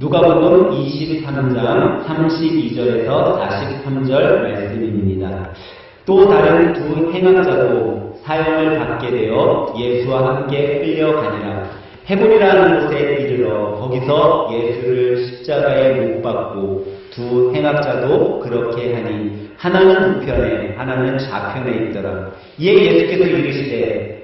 누가복음 23장 32절에서 43절 말씀입니다. 또 다른 두 행악자도 사형을 받게 되어 예수와 함께 끌려가니라. 헤브리라는 곳에 이르러 거기서 예수를 십자가에 못 박고 두 행악자도 그렇게 하니 하나는 우편에 하나는 좌편에 있더라. 이에 예수께서 이르시되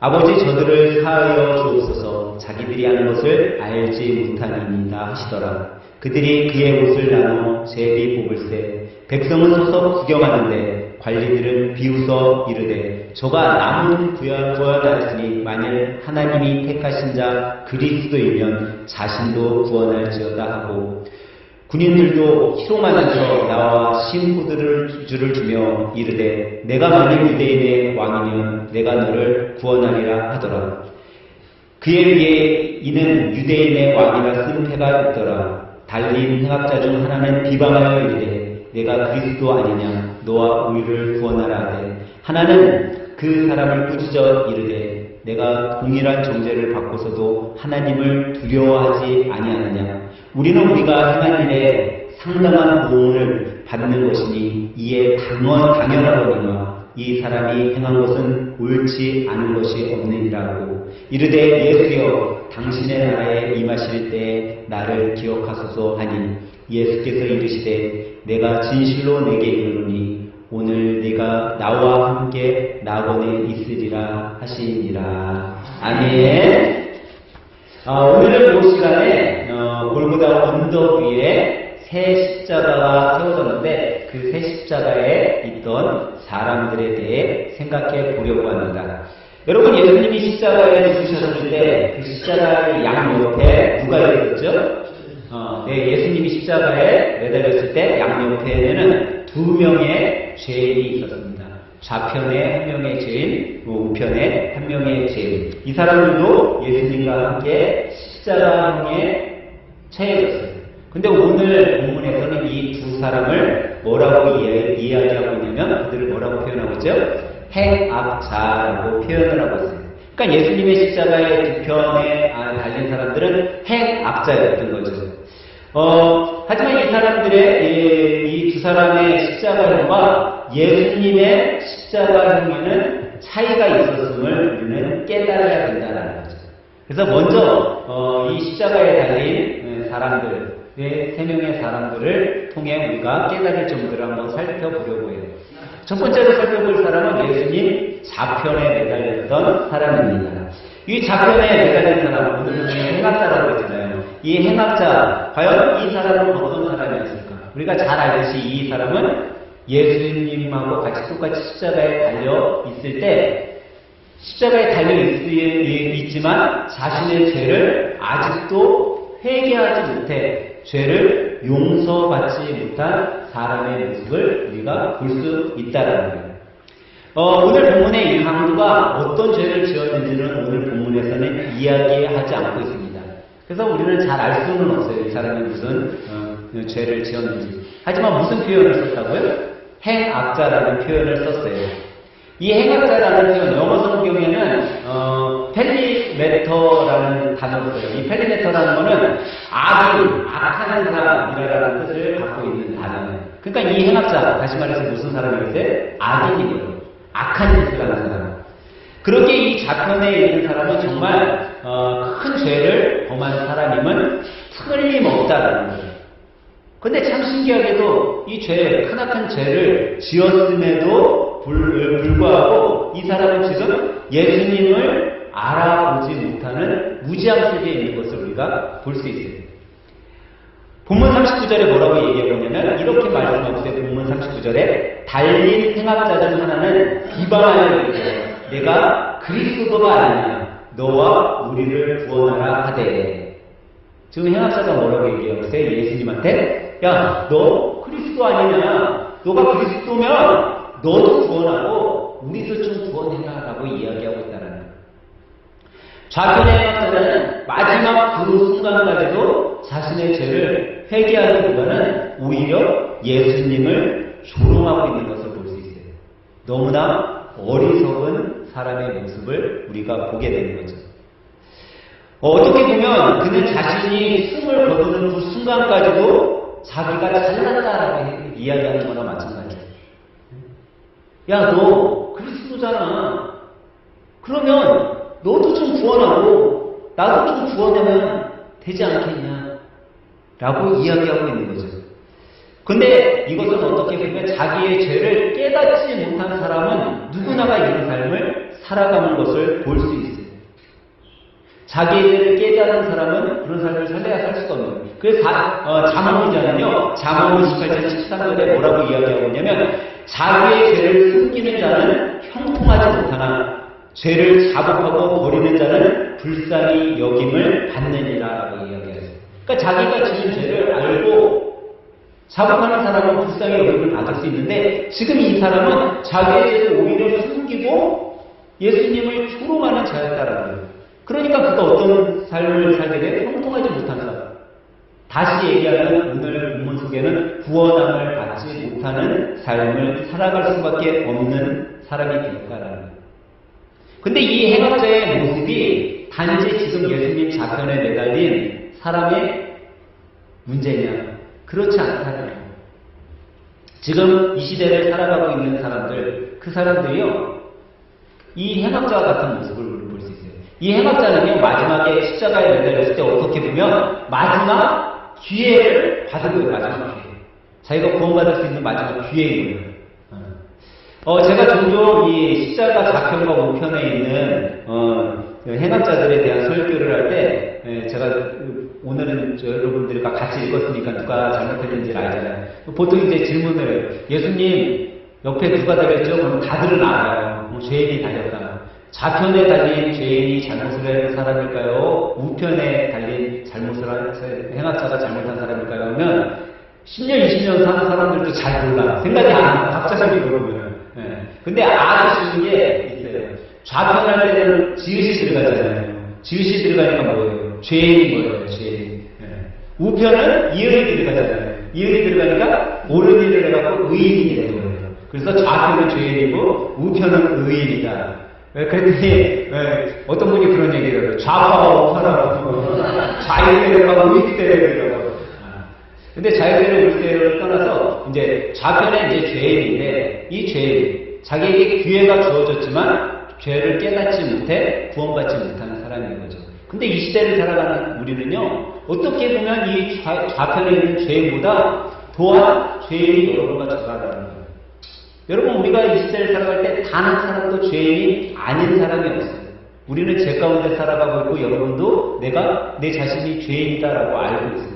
아버지 저들을 사하여 주옵소서 자기들이 하는 것을 알지 못하니이다 하시더라. 그들이 그의 옷을 나눠 제비 뽑을세 백성은 서서 구경하는데 관리들은 비웃어 이르되 저가 남은 구원하였으니 만일 하나님이 택하신 자 그리스도이면 자신도 구원할지어다 하고 군인들도 희롱하면서 나와 신부들을 줄을 주며 이르되 내가 만일 유대인의 왕이면 내가 너를 구원하리라 하더라. 그에 비해 이는 유대인의 왕이라 쓴 패가 있더라. 달린 행악자 중 하나는 비방하여 이르되 내가 그리스도 아니냐 너와 우리를 구원하라 하되 하나는 그 사람을 꾸짖어 이르되 내가 동일한 정죄를 받고서도 하나님을 두려워하지 아니하느냐 우리는 우리가 일에 상당한 보응을 받는 것이니 이에 당원 당연하거니와 이 사람이 행한 것은 옳지 않은 것이 없느니라고. 이르되 예수여 당신의 나라에 임하실 때 나를 기억하소서 하니 예수께서 이르시되 내가 진실로 내게 이르노니 오늘 네가 나와 함께 낙원에 있으리라 하시니라. 아멘. 아, 오늘은 이 시간에 어, 골고다 언덕 위에 새 십자가가 세워졌는데 그 새 십자가에 있던 사람들에 대해 생각해 보려고 합니다. 여러분 예수님이 십자가에 죽으셨을 때그 십자가의 양옆에 누가 있었죠? 어, 네, 예수님이 십자가에 매달렸을 때 양옆에는 두 명의 죄인이 있었습니다. 좌편에 한 명의 죄인, 뭐 우편에 한 명의 죄인. 이 사람들도 예수님과 함께 십자가형에 처해졌어요. 근데 오늘 본문에서는 이 두 사람을 뭐라고 이해, 이야기하고 있냐면 그들을 뭐라고 표현하고 있죠? 행악자라고 표현을 하고 있어요. 그러니까 예수님의 십자가의 두 편에 아, 달린 사람들은 행악자였던 거죠. 어, 하지만 이 사람들의 이 두 사람의 십자가형과 예수님의 십자가형에는 차이가 있었음을 우리는 깨달아야 된다는 거죠. 그래서 먼저 어, 이 십자가에 달린 사람들, 세 명의 사람들을 통해 우리가 깨달을 점들을 한번 살펴보려고 해요. 첫 번째로 살펴볼 사람은 예수님 좌편에 매달렸던 사람입니다. 이 좌편에 매달린 사람은 오늘 행악자라고 했잖아요. 이 행악자, 과연 이 사람은 어떤 사람이었을까? 우리가 잘 알듯이 이 사람은 예수님하고 같이 똑같이 십자가에 달려 있을 때 십자가에 달려 있, 지만 자신의 죄를 아직도 회개하지 못해 죄를 용서받지 못한 사람의 모습을 우리가 볼 수 있다는 거예요. 어, 오늘 본문의 이 강도가 어떤 죄를 지었는지는 오늘 본문에서는 이야기하지 않고 있습니다. 그래서 우리는 잘 알 수는 없어요. 이 사람이 무슨 어, 죄를 지었는지. 하지만 무슨 표현을 썼다고요? 행악자라는 표현을 썼어요. 이 행악자라는 표현, 영어 성경에는 어, 펠리메터라는 단어를 써요. 이 펠리메터라는 거는 악인, 악하는 사람이라는 뜻을 갖고 있는 단어예요. 그러니까 이 행악자, 다시 말해서 무슨 사람이겠어요? 악인이거든요. 악한 짓을 하는 사람. 그렇게 이 좌편에 있는 사람은 정말 어, 큰 죄를 범한 사람임은 틀림없다라는 거예요. 근데 참 신기하게도 이 죄, 크나큰 죄를 지었음에도 불, 불구하고 이 사람은 지금 예수님을 알아보지 못하는 무지한 속에 있는 것을 우리가 볼 수 있어요. 본문 39절에 뭐라고 얘기해보냐면 이렇게 말씀하고 있어요. 본문 39절에 달린 행악자 중 하나는 비방하여 이르되 내가 그리스도가 아니냐 너와 우리를 구원하라 하되 지금 행악자가 뭐라고 얘기하고 있어요? 예수님한테 야 너 그리스도 아니냐 너가 그리스도면 너도 구원하고 우리도 좀 구원해라 라고 이야기하고 있다는 거예요. 좌편의 행악자는 마지막 그 순간까지도 자신의 죄를 회개하기보다는 오히려 예수님을 조롱하고 있는 것을 볼 수 있어요. 너무나 어리석은 사람의 모습을 우리가 보게 되는 거죠. 어떻게 보면 그는 자신이 숨을 거두는 그 순간까지도 자기가 잘났다라고 이야기하는 거나 마찬가지야. 야, 너 그리스도잖아. 그러면 너도 좀 구원하고 나도 좀 구원하면 되지 않겠냐? 라고 이야기하고 있는 거죠. 근데 이것은 어떻게 보면 자기의 죄를 깨닫지 못한 사람은 누구나가 이런 삶을 살아가는 것을 볼 수 있어요. 자기의 죄를 깨닫는 사람은 그런 삶을 살아야 살 수가 없는 거예요. 그래서 자, 어, 자문이잖아요. 자문 28장 13절에 뭐라고 이야기하고 있냐면 자기의 죄를 숨기는 자는 형통하지 못하나 죄를 자복하고 버리는 자는 불쌍히 여김을 받느니라라고 이야기하세요. 그러니까 자기가 지은 죄를 알고 자복하는 사람은 불쌍히 여김을 받을 수 있는데 지금 이 사람은 자기의 죄를 오히려 숨기고 예수님을 조롱하는 자였다라는 거예요. 그러니까 그가 어떤 삶을 살게 돼? 형통하지 못한 사람. 다시 얘기하면 오늘 본문 속에는 구원함을 받지 못하는 삶을 살아갈 수밖에 없는 사람이 될까라는 거예요. 근데 이 행악자의 모습이 단지 지금 예수님 좌편에 매달린 사람의 문제냐? 그렇지 않다는 거예요. 지금 이 시대를 살아가고 있는 사람들, 그 사람들이요, 이 행악자와 같은 모습을. 이 행악자는요, 마지막에 십자가에 매달렸을 때 어떻게 보면 마지막 기회를 받은 거예요, 마지막 기회. 자기가 구원받을 수 있는 마지막 기회인 거예요. 어, 제가 종종 이 십자가 좌편과 우편에 있는, 어, 행악자들에 대한 설교를 할 때, 예, 제가 그 오늘은 저 여러분들과 같이 읽었으니까 누가 잘못했는지 알잖아요. 보통 이제 질문을. 예수님, 옆에 누가 달렸죠? 그럼 다들은 알아요. 뭐 죄인이 달렸다. 좌편에 달린 죄인이 잘못을 한 사람일까요? 우편에 달린 잘못을 한 행악자가 잘못한 사람일까요? 하면 10년, 20년 사는 사람들도 잘 몰라. 생각이 안 나. 갑자기 물어보면. 예. 근데 있는 게 있어요. 좌편 할 때는 지읒이 들어가잖아요. 지읒이 들어가니까 뭐예요? 죄인이 뭐예요? 죄인. 예. 우편은 이을이 들어가잖아요. 이을이 들어가니까 옳은 일을 해갖고 의인이 되는 거예요. 그래서 좌편은 죄인이고 우편은 의인이다. 왜 그랬더니 예, 어떤 분이 그런 얘기를 해요. 좌파와 우파라고 자유대로가 우익대로라고. 근데 자유대로 우익대로를 떠나서 이제 좌편에 이제 죄인인데 이 죄인 자기에게 기회가 주어졌지만 죄를 깨닫지 못해 구원받지 못하는 사람인 거죠. 근데 이 시대를 살아가는 우리는요 어떻게 보면 이 좌, 좌편에 있는 죄인보다 또한 죄인이 여러분과 저라는 거예요. 여러분 우리가 이 시대를 살아갈 때 단 한 사람도 죄인이 아닌 사람이 없어요. 우리는 죄 가운데 살아가고 있고 여러분도 내가 내 자신이 죄인이다라고 알고 있어요.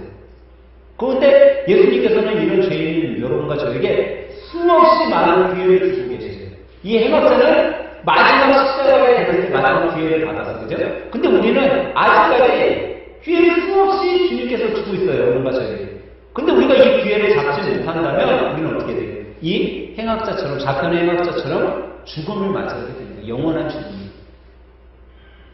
그런데 예수님께서는 이런 죄인 여러분과 저에게 수없이 많은 기회를 주고 계세요. 이 행악자는 마지막 십자가에 대해서 마지막 기회를 받았어, 그죠? 근데 우리는 아직까지 기회를 수없이 주님께서 주고 있어요, 여러분과 저에게. 근데 우리가 이 기회를 잡지 못한다면 우리는 어떻게 돼요? 이 행악자처럼, 좌편의 행악자처럼 죽음을 맞아야 됩니다. 영원한 죽음.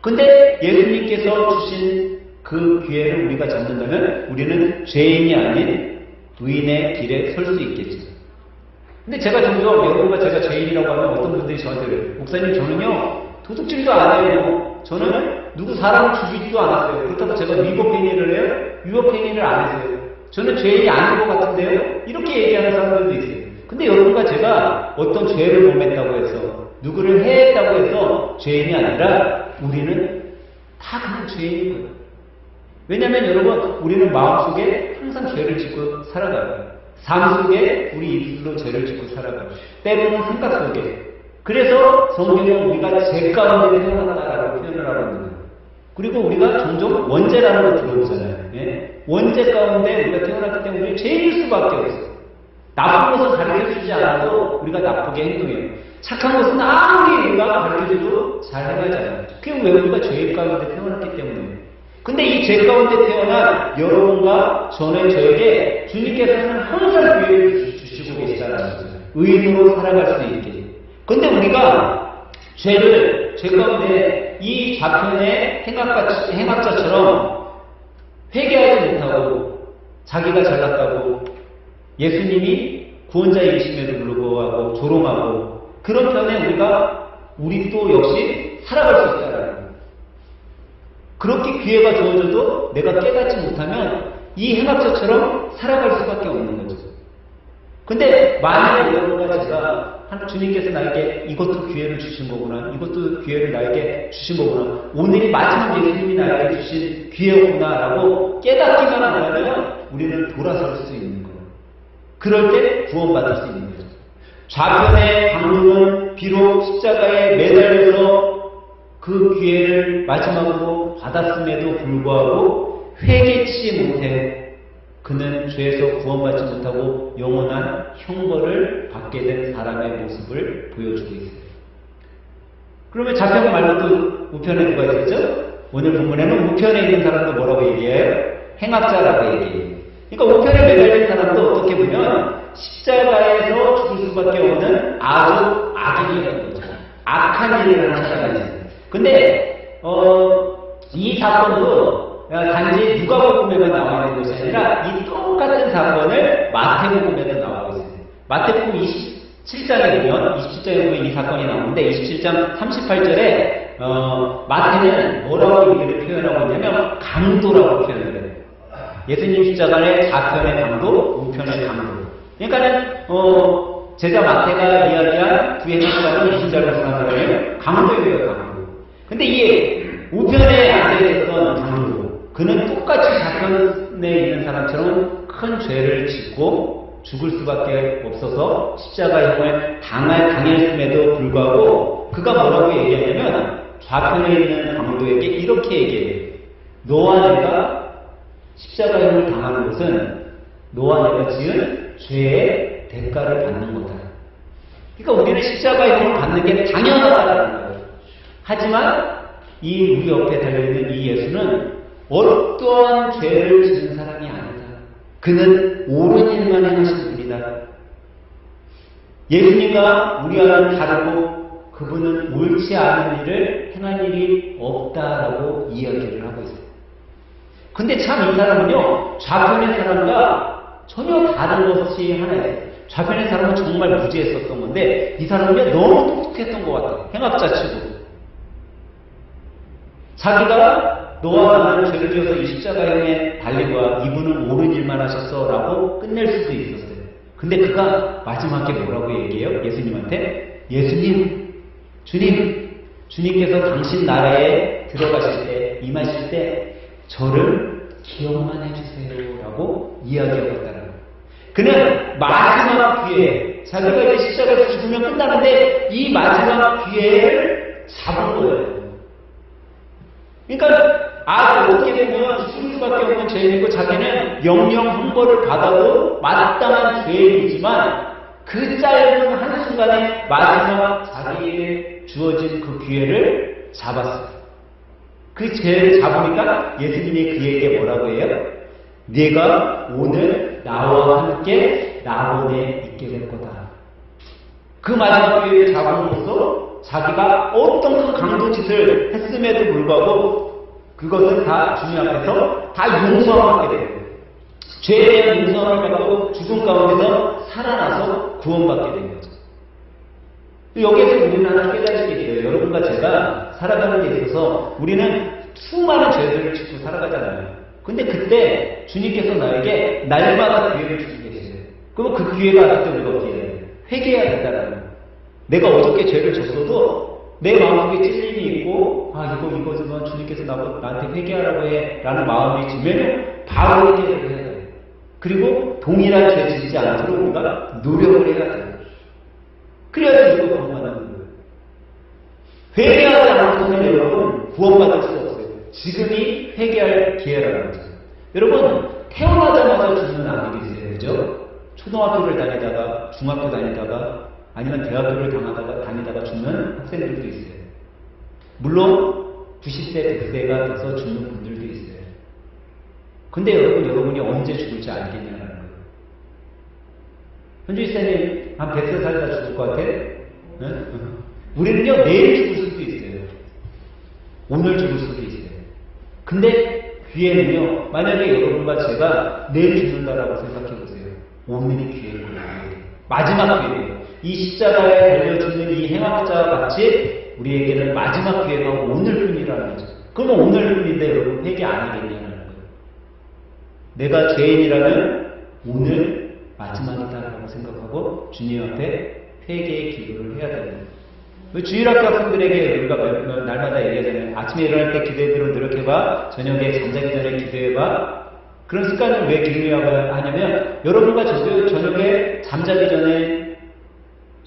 근데 예수님께서 주신 그 기회를 우리가 잡는다면 우리는 죄인이 아닌 의인의 길에 설 수 있겠죠. 근데 제가 종종 여러분과 제가 죄인이라고 하면 어떤 분들이 저한테. 목사님 저는요 도둑질도 안 해요. 저는 누구 사람을 죽이지도 않았어요. 그렇다고 제가 위법 행위를 해요? 위법 행위를 안 했어요. 저는 죄인이 아닌 것 같은데요? 이렇게 얘기하는 사람들도 있어요. 근데 여러분과 제가 어떤 죄를 범했다고 해서 누구를 해했다고 해서 죄인이 아니라 우리는 다 그냥 죄인인 거예요. 왜냐하면 여러분 우리는 마음속에 항상 죄를 짓고 살아가요. 삶 속에 우리 입술로 죄를 짓고 살아가요. 때로는 생각 속에. 그래서 성경은 우리가 죄 가운데 태어났다라고 표현을 하고 있는 거예요. 그리고 우리가 종종 원죄라는 걸 들어보잖아요. 예? 원죄 가운데 우리가 태어났기 때문에 죄일 수밖에 없어요. 나쁜 것을 가르쳐 주지 않아도 우리가 나쁘게 행동해요. 착한 것은 아무리 우리가 가르쳐줘도 잘 행하지 않아요. 그게 왜 우리가 죄 가운데 태어났기 때문에. 근데 이 죄 가운데 태어난 여러분과 저는 저에게 주님께서는 항상 기회를 주- 주시고 거죠. 의인으로 살아갈 수 있게. 근데 우리가 죄를, 죄 가운데 이 좌편의 행악자, 행악자처럼 회개하지 못하고 자기가 잘났다고 예수님이 구원자이심에도 불구하고 조롱하고 그런 편에 우리가 우리도 역시 살아갈 수 있다는 거예요. 그렇게 기회가 주어져도 내가 깨닫지 못하면 이 행악자처럼 살아갈 수밖에 없는 거죠. 근데 만약에 여러분과 제가 한 주님께서 나에게 이것도 기회를 주신 거구나, 이것도 기회를 나에게 주신 거구나, 오늘이 마지막 예수님이 나에게 주신 기회였구나라고 깨닫기만 한다면 우리는 돌아설 수 있는. 그럴 때 구원받을 수 있는 거죠. 좌편의 강도는 비록 십자가에 매달려서 그 기회를 마지막으로 받았음에도 불구하고 회개치 못해 그는 죄에서 구원받지 못하고 영원한 형벌을 받게 된 사람의 모습을 보여주고 있어요. 그러면 좌편 또 우편에 누가 있었죠? 오늘 본문에는 우편에 있는 사람도 뭐라고 얘기해요? 행악자라고 얘기해요. 그러니까 우편에 매달린 사람도 어떻게 보면 십자가에서 죽을 수밖에 없는 아주 악인이라는 거죠. 악한 일을 하는 사람이에요. 근데 어, 이 사건도 단지 누가복음에만 나와 있는 것이 아니라 이 똑같은 사건을 마태복음에도 나오고 있어요. 마태복음 27장에 보면 27장에 보면 이 사건이 나오는데 27장 38절에 어, 마태는 뭐라고 얘기를 표현하고 있냐면 강도라고 표현을 해요. 예수님 십자가의 좌편의 강도, 우편의 강도. 그러니까는 어, 제자 마태가 이야기한 두 행사는 이신자로 생각하면 강도예요, 강도. 근데 이 우편에 앉아있던 강도, 그는 똑같이 좌편에 있는 사람처럼 큰 죄를 짓고 죽을 수밖에 없어서 십자가형을 당할 당했음에도 불구하고 그가 뭐라고 얘기하냐면 좌편에 있는 강도에게 이렇게 얘기해요. 너와 내가 십자가형을 당하는 것은 너와 내가 지은 죄의 대가를 받는 거다. 그러니까 우리는 십자가형을 받는 게 당연하다는 거예요. 하지만 이 우리 옆에 달려있는 이 예수는 어떠한 죄를 지은 사람이 아니다. 그는 옳은 일만 행하신 분이다. 예수님과 우리와는 다르고 그분은 옳지 않은 일을 행한 일이 없다라고 이야기를 하고 있어요. 근데 참 이 사람은요, 좌편의 사람과 전혀 다른 것이 하나예요. 좌편의 사람은 정말 무지했었던 건데, 이 사람은요, 너무 똑똑했던 것 같아요. 행악자 치고. 자기가 너와 나는 죄를 지어서 이 십자가형에 달리고 이분은 옳은 일만 하셨어 라고 끝낼 수도 있었어요. 근데 그가 마지막에 뭐라고 얘기해요? 예수님한테 예수님, 주님, 주님께서 당신 나라에 들어가실 때, 임하실 때 저를 기억만 해주세요 라고 이야기하고 있다는 거예요. 그는 마지막 기회, 자기가 이제 십자가에서 죽으면 끝나는데 이 마지막 기회를 잡은 거예요. 그러니까 아 어떻게 죽을 수밖에 없는 죄인이고 자기는 영영 형벌을 받아도 마땅한 죄인이지만 그 짧은 한순간에 마지막 자기에게 주어진 그 기회를 잡았어요. 그 죄를 잡으니까 예수님이 그에게 뭐라고 해요? 네가 오늘 나와 함께 낙원에 있게 될 거다. 그 마지막 기회를 잡음으로써 자기가 어떤 그 강도 짓을 했음에도 불구하고 그것은 다 주님 앞에서 다 용서하게 돼요. 죄에 대한 용서함을 받고 죽음 가운데서 살아나서 구원받게 된 거죠. 여기에서 우리는 하나 깨달을 게 있어요. 여러분과 제가 살아가는 데 있어서 우리는 수많은 죄들을 짓고 살아가잖아요. 근데 그때 주님께서 나에게 날마다 기회를 주고 계세요. 그럼 그 기회가 어떻게 해야 돼요? 회개해야 된다는 거예요. 내가 어저께 죄를 졌어도 내 마음속에 찔림이 있고 아 이거 이거 좀 주님께서 나, 나한테 회개하라고 해 라는 마음이 들면 바로 회개를 해야 돼요. 그리고 동일한 죄 짓지 않도록 우리가 노력을 해야 돼요. 우리가 구원받는 거예요. 회개하지 않고는 여러분 구원받을 수 없어요. 지금이 회개할 기회라는 거죠. 여러분 태어나자마자 죽는 아들이 있어요. 그죠? 초등학교를 다니다가 중학교 다니다가 아니면 대학교를 다니다가, 다니다가 죽는 학생들도 있어요. 물론 90세, 100세가 돼서 죽는 분들도 있어요. 근데 여러분, 여러분이 언제 죽을지 알겠냐는 거예요. 현주이사님 한 100세 살다 죽을 것 같아? 네? 우리는요, 내일 죽을 수도 있어요. 오늘 죽을 수도 있어요. 근데 기회는요, 만약에 여러분과 제가 내일 죽는다라고 생각해 보세요. 오늘이 기회예요. 마지막 기회예요. 이 십자가에 달려 죽는 이 행악자와 같이 우리에게는 마지막 기회가 오늘뿐이라는 거죠. 그러면 오늘인데 여러분 회개 안 하겠냐는 거예요. 내가 죄인이라면 오늘 마지막이다라고 생각하고 주님 앞에 회개의 기도를 해야 거예요. 그 주일학교 학생들에게 우리가 날마다 얘기하잖아요. 아침에 일어날 때 기도해보려 노력해봐. 저녁에 잠자기 전에 기도해봐. 그런 습관을 왜 기도해야 하냐면 여러분과 저도 저녁에 잠자기 전에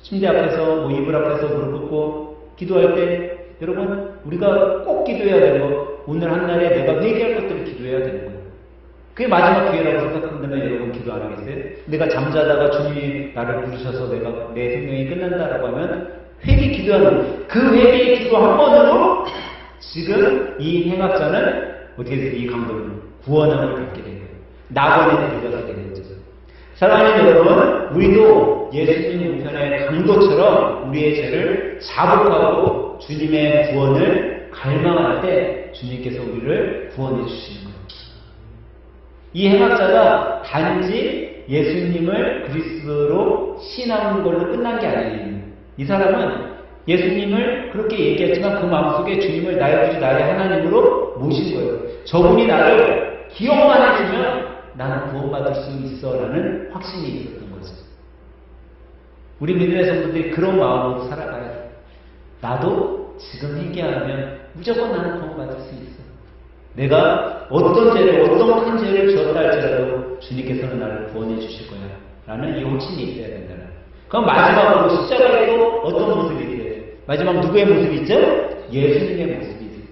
침대 앞에서 뭐 이불 앞에서 무릎 꿇고 기도할 때 여러분 우리가 꼭 기도해야 되는 거 오늘 한 날에 내가 회개할 것들을 기도해야 되는 거예요. 그게 마지막 기회라고 생각한다면 여러분 기도 안 하겠어요? 내가 잠자다가 주님이 나를 부르셔서 내가 내 생명이 끝난다라고 하면 회개 기도하는 그 회개의 기도 한 번으로 지금 이 행악자는 어떻게 돼요? 이 강도는 구원함을 갖게 된 거예요. 낙원에 들어가게 된 거죠. 사랑하는 여러분, 우리도 예수님 우편의 강도처럼 우리의 죄를 자복하고 주님의 구원을 갈망할 때 주님께서 우리를 구원해 주시는. 이 행악자가 단지 예수님을 그리스도로 신하는 걸로 끝난 게 아니에요. 이 사람은 예수님을 그렇게 얘기했지만 그 마음속에 주님을 나의 구주 나의 하나님으로 모신 거예요. 저분이 나를 기억만 해주면 나는 구원받을 수 있어라는 확신이 있었던 거죠. 우리 믿음의 성도들이 그런 마음으로 살아가야 돼. 나도 지금 회개하면 무조건 나는 구원받을 수 있어. 내가 어떤 죄를, 어떤 큰 죄를 지었다 할지라도 주님께서는 나를 구원해 주실 거야. 라는 이 확신이 있어야 된다는. 그럼 마지막으로 십자가에도 어떤 모습이 있어요? 마지막 누구의 모습이 있죠? 예수님의 모습이 있어요.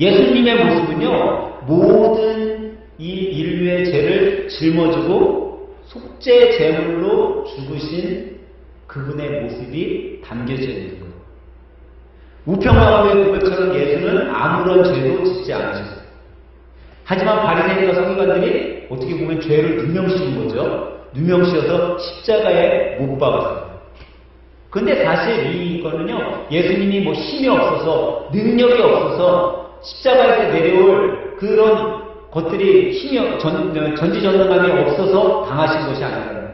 예수님의 모습은요, 모든 이 인류의 죄를 짊어지고 속죄 제물로 죽으신 그분의 모습이 담겨져 있는 거예요. 우평마음의 고백처럼 예수는 아무런 죄도 짓지 않으셨어요. 하지만 바리새인과 서기관들이 어떻게 보면 죄를 누명씌운 거죠. 누명씌워서 십자가에 못 박았어요. 근데 사실 이거는요, 예수님이 뭐 힘이 없어서, 능력이 없어서, 십자가에서 내려올 그런 것들이 힘이, 전지전능함이 없어서 당하신 것이 거예요.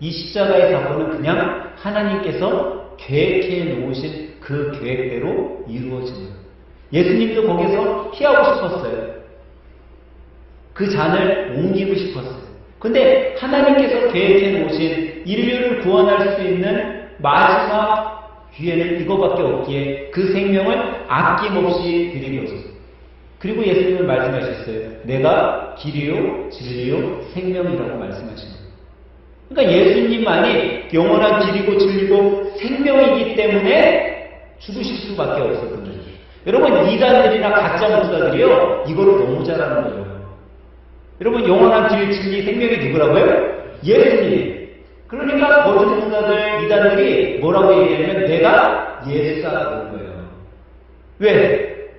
이 십자가의 사건은 그냥 하나님께서 계획해 놓으신 그 계획대로 거예요. 예수님도 거기서 피하고 싶었어요. 그 잔을 옮기고 싶었어요. 근데 하나님께서 계획해 놓으신 인류를 구원할 수 있는 마지막 기회는 이거밖에 없기에 그 생명을 아낌없이 거죠. 그리고 예수님은 말씀하셨어요. 내가 길이요, 진리요, 생명이라고 거예요. 그러니까 예수님만이 영원한 길이고 진리고 생명이기 때문에 죽으실 수밖에 없었던 거죠. 여러분 이단들이나 가짜 목사들이요 이거를 너무 잘하는 거예요. 여러분 영원한 길, 진리, 생명이 누구라고요? 예수님. 그러니까 거짓 목사들, 이단들이 뭐라고 얘기하면 내가 예수다라는 거예요. 왜?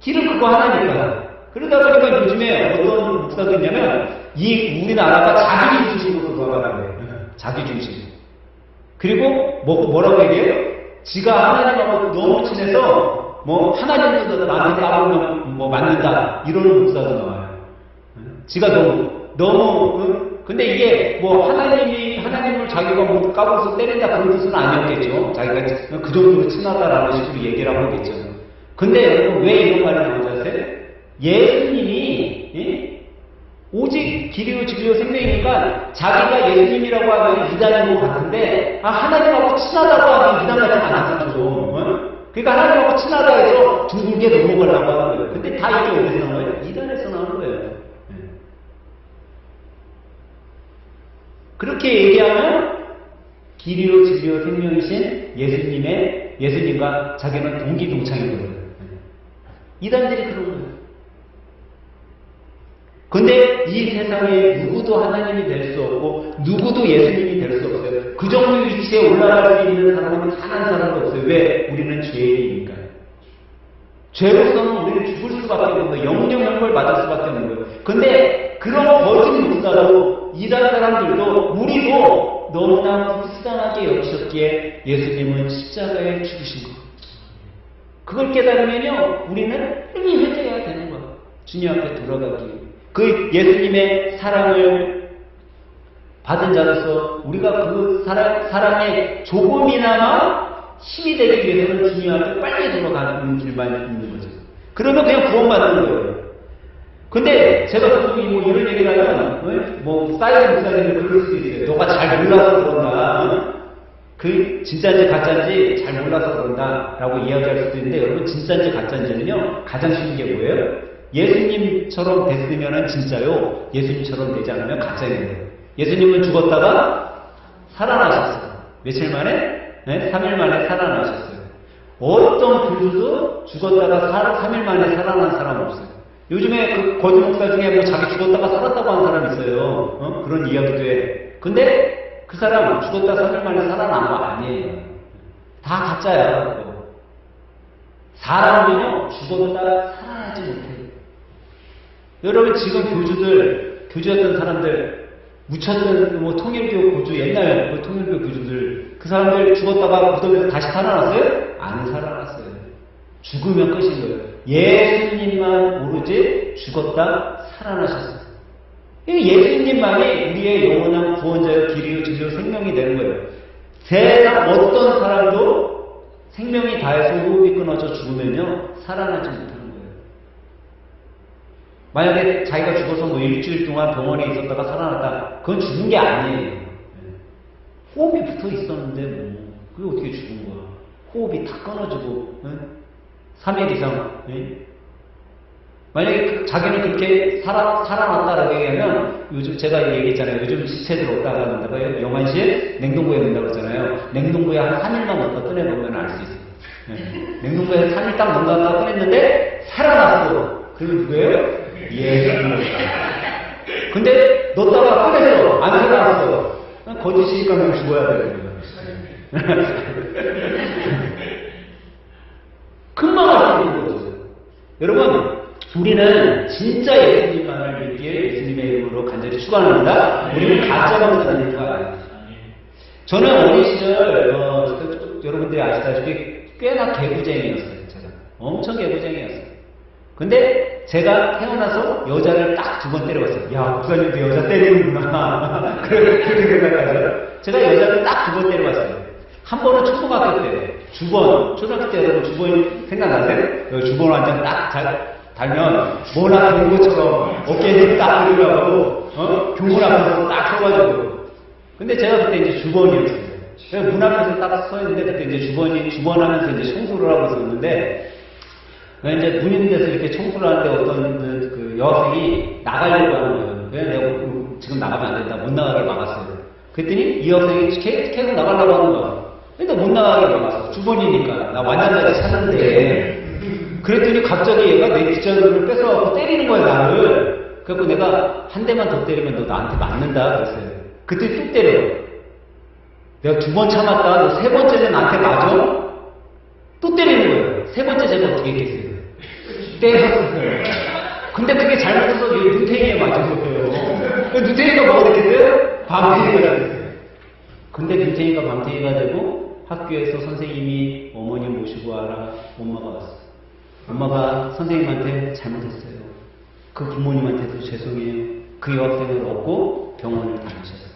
길을 그거 하나니까. 그러다 보니까 요즘에 어떤 목사도 있냐면 이 우리나라가 자기 중심으로 돌아가는 거예요. 자기 중심. 그리고 뭐, 뭐라고 얘기해요? 지가 하나님하고 너무 친해서 뭐 하나님도 나한테 까불면 뭐 맞는다 이러는 목사도 나와요. 지가 너무 너무 응? 근데 이게 뭐 하나님이 하나님을 자기가 뭐 까불어서 때린다 그런 뜻은 아니었겠죠. 자기가 그 정도로 친하다라는 식으로 얘기를 하고 있겠죠. 근데 여러분 왜 이런 말을 나오지 아세요? 예수님이 예? 오직 길이요 진리요 생명이니까 자기가 예수님이라고 하면 이단인 것 같은데 아 하나님하고 친하다고 하면 이단 같지 않았죠 좀. 어? 그러니까 하나님하고 친하다 해서 둥글게 넘어가려고 하는 거예요. 근데 다 이게 어디서 나온 거예요? 이단에서 나오는 거예요. 예. 그렇게 얘기하면 길이요 진리요 생명이신 예수님의 예수님과 자기는 동기동창인 거예요. 이단들이 그런 거예요. 근데 이 세상에 누구도 하나님이 될 수 없고 누구도 예수님이 될 수 없어요. 그 정도 위치에 올라갈 수 있는 사람은 단 한 사람도 없어요. 왜? 우리는 죄인이니까. 죄로서는 우리는 죽을 수밖에 없는 거예요. 영영 형벌 받을 수밖에 없는 거예요. 근데 그런 거짓 목사도 이단 사람들도 우리도 너무나 불쌍하게 여기셨기에 예수님은 십자가에 죽으신 거예요. 그걸 깨달으면요, 우리는 빨리 회개해야 되는 거예요. 주님 앞에 돌아가기 위해. 그 예수님의 사랑을 받은 자로서 우리가 그 사랑, 사랑에 조금이나마 힘이 되기 위해서는 앞에 빨리 돌아가는 길만 있는 거죠. 그러면 그냥 구원받는 거예요. 근데 제가 보통 뭐 이런 얘기를 하면 어? 뭐 사이드 목사님들 그럴 수도 있어요. 너가 잘 몰라서 그런다. 어? 그 진짜인지 가짜인지 잘 몰라서 그런다라고 이야기할 수도 있는데 여러분 진짜인지 가짜인지는요 가장 쉬운 게 뭐예요? 예수님처럼 됐으면 진짜요. 예수님처럼 되지 않으면 거예요. 예수님은 죽었다가 살아나셨어요. 며칠 만에? 네? 3일 만에 살아나셨어요. 어떤 교주도 죽었다가 3일 만에 살아난 사람 없어요. 요즘에 그 거짓 목사 중에 뭐 자기 죽었다가 살았다고 하는 사람 있어요. 어? 그런 이야기도 해. 근데 그 사람 죽었다 3일 만에 살아난 거 아니에요. 다 가짜야. 사람은요, 죽었다 살아나지 못해요. 여러분 지금 교주들, 교주였던 사람들, 묻혔던 뭐 통일교 교주, 옛날 그 통일교 교주들, 그 사람들 죽었다가 무덤에서 다시 살아났어요? 안 살아났어요. 죽으면 끝인 거예요. 예수님만 오로지 죽었다 살아나셨어요. 이 예수님만이 우리의 영원한 구원자요, 길이요, 진리요, 생명이 되는 거예요. 세상 어떤 사람도 생명이 다해서 호흡이 끊어져 죽으면요, 살아나지 거예요. 만약에 자기가 죽어서 뭐 일주일 동안 병원에 있었다가 살아났다. 그건 죽은 게 아니에요. 호흡이 붙어 있었는데 뭐 그게 어떻게 죽은 거야? 호흡이 다 끊어지고 응? 3일 이상 응? 만약에 그- 자기는 그렇게 살아, 살아났다라고 얘기하면 요즘 제가 얘기했잖아요. 요즘 시체들 없다고 한다고요. 영안실 냉동고에 넣는다고 그러잖아요. 냉동고에 한 3일만 넣었다 꺼내보면 알 수 있어요. 네. 냉동고에 3일 딱 넣었다 꺼냈는데 살아났어. 그리고 누구예요? 예수님. 근데 넣었다가 꺼냈어. 안 살아났어. 거짓이니까 그냥 죽어야 돼요. 금방 알수 있는 거죠. 여러분, 우리는 진짜 예수님만을 믿기에 예수님의 이름으로 간절히 축원합니다. 우리는 가짜 목사님과 아니에요. 저는 어린 시절 어, 그, 여러분들이 아시다시피 꽤나 개구쟁이였어요. 제가 엄청 개구쟁이였어요. 근데 제가 태어나서 여자를 딱 두 번 때려봤어요. 야 목사님도 여자 때리는구나. 그렇게 생각하죠. 제가 여자를 딱 두 번 때려봤어요. 한 번은 초등학교 때, 주번, 초등학교 때 여러분 주번 생각나세요? 그 주번 완전 딱 달, 달면 모나 된 것처럼 어깨에 딱 들어가고 어? 교문 앞에서 딱 서가지고 근데 제가 그때 이제 주번이었어요. 문 앞에서 딱 서 있는데 그때 이제 주번이 주번 하면서 이제 청소를 하고 있었는데 이제 문 있는 데서 이렇게 청소를 하는데 어떤 그, 그 여학생이 나가려고 하는 거예요. 그래서 내가 음, 지금 나가면 안 된다. 못 나가게 막았어요. 그랬더니 이 여학생이 계속, 계속 나가려고 하는 거야. 근데 못 나가게 막았어. 주번이니까. 나 완전까지 찾는데. 그랬더니 갑자기 얘가 내 뒷전을 뺏어갖고 때리는 거야, 나를. 그래갖고 내가 한 대만 더 때리면 너 나한테 맞는다. 그랬어요. 그때 또 때려. 내가 두 번 참았다. 너 세 번째는 나한테 맞아? 또 때리는 거예요. 세 번째 제가 어떻게 했겠어요? 때렸어요. 근데 그게 잘못해서 이 눈탱이에 거예요. 눈탱이가 뭐가 됐겠어요? 밤탱이가 됐어요. 근데 눈탱이가 밤탱이가 되고 학교에서 선생님이 어머니 모시고 와라. 엄마가 왔어요. 엄마가 선생님한테 잘못했어요. 그 부모님한테도 죄송해요. 그 여학생을 얻고 병원을 다니셨어요.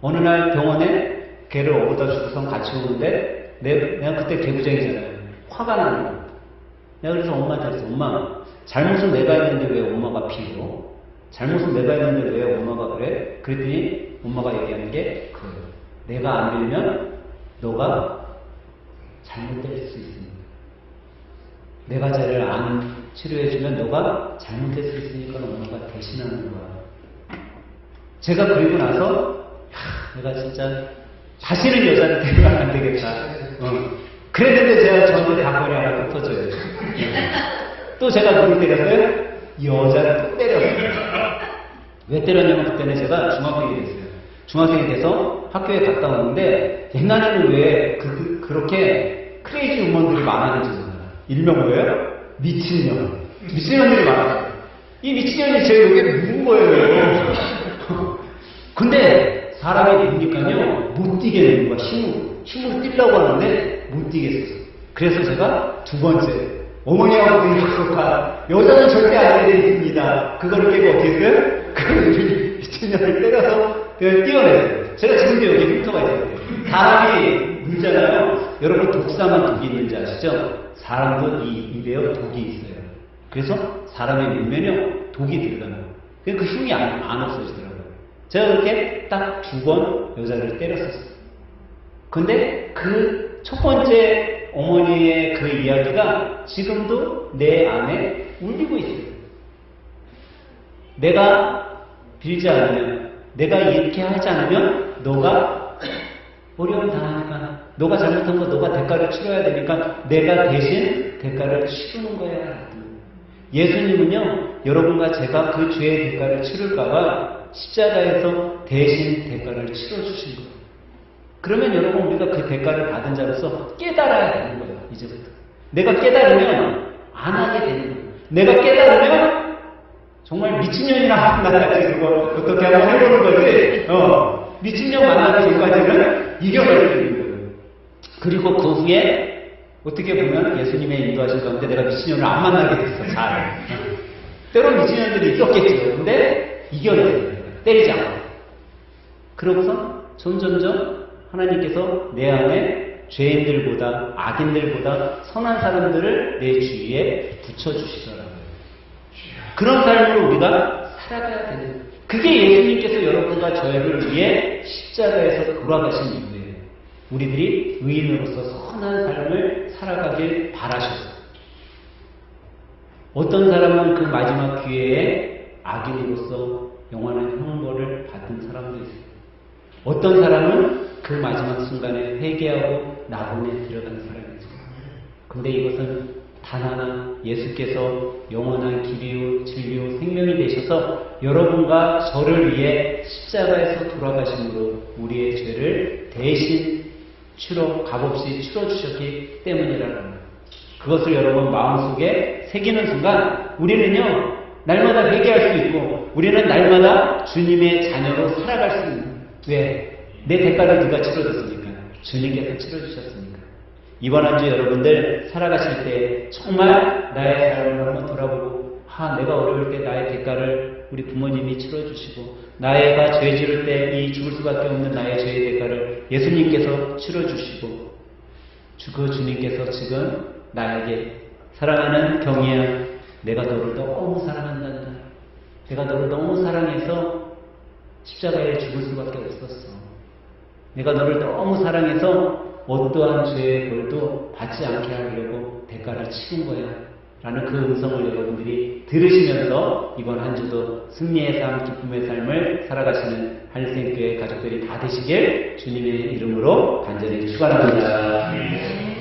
어느 날 병원에 걔를 업어다 주고선 같이 오는데 내, 내가 그때 개구쟁이잖아요. 화가 나는 거야. 내가 그래서 엄마한테 그랬어. 엄마, 잘못은 내가 했는데 왜 엄마가 비워? 잘못은 내가 했는데 왜 엄마가 그래? 그랬더니 엄마가 얘기하는 게 그거예요. 내가 안 빌면 너가 잘못될 수 있습니다. 내가 쟤를 안 치료해주면 너가 잘못될 수 있으니까 엄마가 대신하는 거야. 제가 그리고 나서 야, 내가 진짜 다시는 여자를 데려가면 안 되겠다. 어. 그랬는데 제가 저한테 다거리 하나 또 터져요. 또 제가 누굴 때렸어요? 여자를 또 때렸어요. 왜 때렸냐면 그때는 제가 중학생이 됐어요. 중학생이 돼서 학교에 갔다 왔는데 옛날에는 왜 그, 렇게 크레이지 우먼들이 많았는지 몰라요. 일명 뭐예요? 미친년. 미친년들이 많았어요. 이 미친년이 제 여기에 묵은 거예요. 근데 사람이 보니까요 못 뛰게 되는 거야 힘으로 힘으로 뛰려고 하는데 못 뛰겠어 그래서 제가 두 번째 어머니하고 약속한 여자는 절대 안 있습니다 그거를 깨고 어떻게 했어요? 그 미친년을 때려서 뛰어냈어요 제가 지금도 여기 흉터가 있어요 사람이 물잖아요 여러분 독사만 독이 있는지 아시죠? 사람도 이 입에 독이 있어요. 그래서 사람의 물면요 독이 들어가는 거예요. 그 흉이 안, 안 없어지더라고요. 제가 그렇게 딱 두 번 여자를 때렸었어요. 근데 그 첫 번째 어머니의 그 이야기가 지금도 내 안에 울리고 있어요. 내가 빌지 않으면, 내가 이렇게 하지 않으면, 너가 어려움 당하니까, 너가 잘못한 거 너가 대가를 치러야 되니까, 내가 대신 대가를 치르는 거야. 예수님은요, 여러분과 제가 그 죄의 대가를 치를까봐 십자가에서 대신 대가를 치러주신 거예요. 그러면 여러분 우리가 그 대가를 받은 자로서 깨달아야 되는 거예요. 이제부터. 내가 깨달으면 안 하게 되는 거예요. 내가 깨달으면 정말 미친년이나 만나야지 그거 어떻게 하고 해보는 거지. 어, 미친년 만나기 전까지는 있는 거예요. 그리고 그 후에 어떻게 보면 예수님의 인도하신 가운데 내가 미친년을 안 만나게 됐어. 잘. 때론 미친년들이 있었겠죠. 근데 이겨내야 돼요. 때리지 않고. 그러고서 점점점 하나님께서 내 안에 죄인들보다 악인들보다 선한 사람들을 내 주위에 붙여주시더라고요. 그런 삶으로 우리가 살아가야 되는. 그게 예수님께서 여러분과 저희를 위해 십자가에서 돌아가신 이유예요. 우리들이 의인으로서 선한 삶을 살아가길 바라셨어요. 어떤 사람은 그 마지막 기회에 악인으로서 영원한 형벌을 받은 사람도 있어요. 어떤 사람은 그 마지막 순간에 회개하고 낙원에 들어간 사람이 있어요. 근데 이것은 단 하나 예수께서 영원한 길이요 진리요 생명이 되셔서 여러분과 저를 위해 십자가에서 돌아가심으로 우리의 죄를 대신 치러 값없이 치러 주셨기 때문이라는 거예요. 그것을 여러분 마음속에 새기는 순간 우리는요 날마다 회개할 수 있고 우리는 날마다 주님의 자녀로 살아갈 수 있는 왜? 내 대가를 누가 치러줬습니까? 주님께서 치러주셨습니까? 이번 한 주 여러분들 살아가실 때 정말 나의 삶을 한번 돌아보고 아 내가 어려울 때 나의 대가를 우리 부모님이 치러주시고 나의가 죄 지을 때 이 죽을 수밖에 없는 나의 죄의 대가를 예수님께서 치러주시고 주그 주님께서 지금 나에게 사랑하는 경이야 내가 너를 너무 사랑한단다 내가 너를 너무 사랑해서 십자가에 죽을 수밖에 없었어 내가 너를 너무 사랑해서 어떠한 죄의 벌도 받지 않게 하려고 대가를 치른 거야. 라는 그 음성을 여러분들이 들으시면서 이번 한 주도 승리의 삶, 기쁨의 삶을 살아가시는 한일생교회 가족들이 다 되시길 주님의 이름으로 간절히 축원합니다.